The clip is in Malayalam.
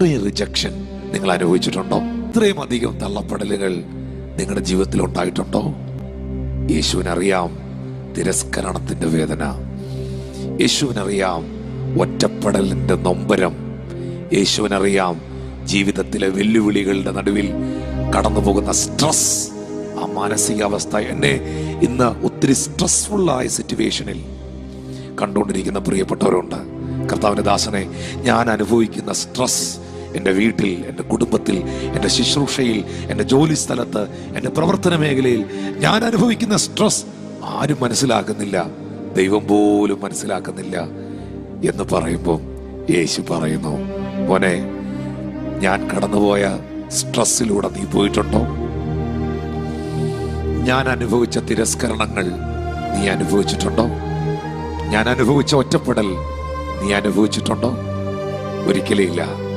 ഇത്രയും റിജക്ഷൻ നിങ്ങൾ അനുഭവിച്ചിട്ടുണ്ടോ? ഇത്രയും അധികം തള്ളപ്പെടലുകൾ നിങ്ങളുടെ ജീവിതത്തിൽ ഉണ്ടായിട്ടുണ്ടോ? യേശുവിനറിയാം തിരസ്കരണത്തിന്റെ വേദന. യേശുവിനറിയാം ഒറ്റപ്പെടലിന്റെ നൊമ്പരം. യേശുവിനറിയാം ജീവിതത്തിലെ വെല്ലുവിളികളുടെ നടുവിൽ കടന്നു പോകുന്ന സ്ട്രെസ് ആ മാനസികാവസ്ഥ എന്നെ ഇന്ന് ഒത്തിരി സ്ട്രെസ്ഫുൾ ആയ സിറ്റുവേഷനിൽ കണ്ടുകൊണ്ടിരിക്കുന്ന പ്രിയപ്പെട്ടവരുണ്ട്. കർത്താവിന്റെ ദാസനെ ഞാൻ അനുഭവിക്കുന്ന സ്ട്രെസ് എന്റെ വീട്ടിൽ എന്റെ കുടുംബത്തിൽ എന്റെ ശുശ്രൂഷയിൽ എന്റെ ജോലി സ്ഥലത്ത് എന്റെ പ്രവർത്തന മേഖലയിൽ ഞാൻ അനുഭവിക്കുന്ന സ്ട്രെസ് ആരും മനസ്സിലാക്കുന്നില്ല. ദൈവം പോലും മനസ്സിലാക്കുന്നില്ല എന്ന് പറയുമ്പോൾ യേശു പറയുന്നു മോനെ ഞാൻ കടന്നുപോയ സ്ട്രെസ്സിലൂടെ നീ പോയിട്ടുണ്ടോ? ഞാൻ അനുഭവിച്ച തിരസ്കരണങ്ങൾ നീ അനുഭവിച്ചിട്ടുണ്ടോ? ഞാൻ അനുഭവിച്ച ഒറ്റപ്പെടൽ നീ അനുഭവിച്ചിട്ടുണ്ടോ? ഒരിക്കലും ഇല്ല